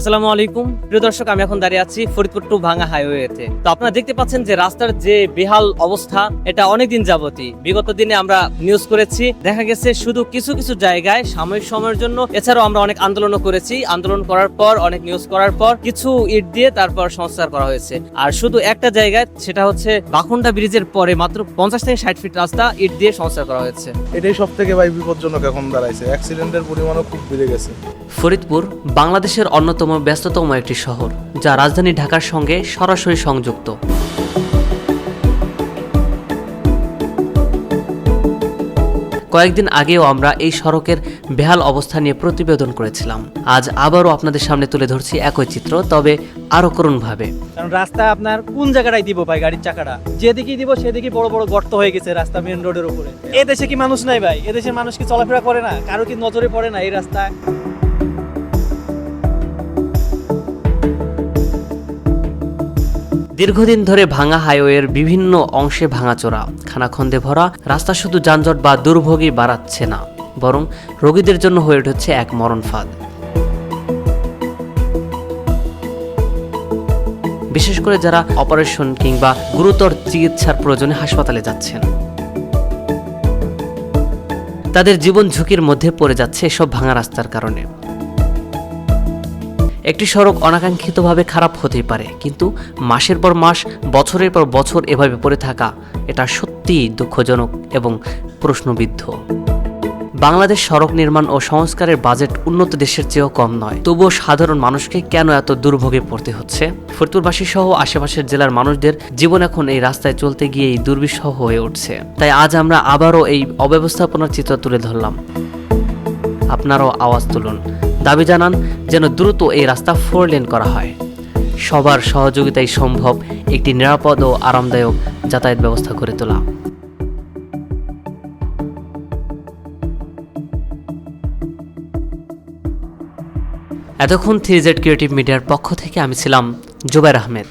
আসসালামু আলাইকুম। প্রিয় দর্শক আমি এখন দাঁড়িয়ে আছি ফরিদপুর টু ভাঙা হাইওয়েতে। তো আপনারা দেখতে পাচ্ছেন যে রাস্তার যে বেহাল অবস্থা এটা অনেকদিন যাবতই। বিগত দিনে আমরা নিউজ করেছি দেখা গেছে শুধু কিছু কিছু জায়গায় সাময়িক সময়ের জন্য। এছাড়াও আমরা অনেক আন্দোলনও করেছি। আন্দোলন করার পর অনেক নিউজ করার পর কিছু ইট দিয়ে তারপর সংস্কার করা হয়েছে। আর শুধু একটা জায়গায় সেটা হচ্ছে বাখুন্ডা ব্রিজের পরে মাত্র পঞ্চাশ থেকে ষাট ফিট রাস্তা ইট দিয়ে সংস্কার করা হয়েছে। এটাই সব থেকে ভাই বিপজ্জনক এখন দাঁড়াইছে। অ্যাক্সিডেন্টের পরিমাণও খুব বেড়ে গেছে। ফরিদপুর বাংলাদেশের অন্যতম ব্যস্ততম একটি শহর, যা রাজধানী ঢাকার সঙ্গে সরাসরি সংযুক্ত। কয়েকদিন আগেও আমরা এই সড়কের বেহাল অবস্থা নিয়ে প্রতিবেদন করেছিলাম। আজ আবারও আপনাদের সামনে তুলে ধরছি একই চিত্র, তবে আরও করুণভাবে। কারণ রাস্তা আপনার কোন জায়গাটায় দিব ভাই গাড়ির চাকাটা? যেদিকেই দিব সেদিকে বড় বড় গর্ত হয়ে গেছে রাস্তা মেন রোডের উপরে। এ দেশে কি মানুষ নাই ভাই? এ দেশের মানুষ কি চলাফেরা করে না? কারও কি নজরে পড়ে না এই রাস্তায়? দীর্ঘদিন ধরে ভাঙা হাইওয়ের বিভিন্ন অংশে ভাঙাচোরা, খানাখন্দে ভরা, রাস্তা শুধু যানজট বা দুর্ভোগই বাড়াচ্ছে না, বরং রোগীদের জন্য হয়ে উঠেছে এক মরণ ফাঁদ। বিশেষ করে যারা অপারেশন কিংবা গুরুতর চিকিৎসার প্রয়োজনে হাসপাতালে যাচ্ছেন। তাদের জীবন ঝুঁকির মধ্যে পড়ে যাচ্ছে এসব ভাঙা রাস্তার কারণে। একটি সড়ক অনাকাঙ্ক্ষিতভাবে খারাপ হতেই পারে, কিন্তু মাসের পর মাস, বছরের পর বছর এভাবে পড়ে থাকা, এটা সত্যিই দুঃখজনক এবং প্রশ্নবিদ্ধ। বাংলাদেশ সড়ক নির্মাণ ও সংস্কারের বাজেট উন্নত দেশের চেয়েও কম নয়। তবুও সাধারণ মানুষকে কেন এত দুর্ভোগে পড়তে হচ্ছে? ফরিদপুরবাসী সহ আশেপাশের জেলার মানুষদের জীবন এখন এই রাস্তায় চলতে গিয়েই দুর্বিষহ হয়ে উঠছে। তাই আজ আমরা আবারও এই অব্যবস্থাপনার চিত্র তুলে ধরলাম। আপনারও আওয়াজ তুলুন। দাবি জানান যেন দ্রুত এই রাস্তা ফোর লেন করা হয়। সবার সহযোগিতাই সম্ভব একটি নিরাপদ ও আরামদায়ক যাতায়াত ব্যবস্থা করে তোলা। এতক্ষণ থ্রি জেড ক্রিয়েটিভ মিডিয়ার পক্ষ থেকে আমি ছিলাম জুবাইর আহমেদ।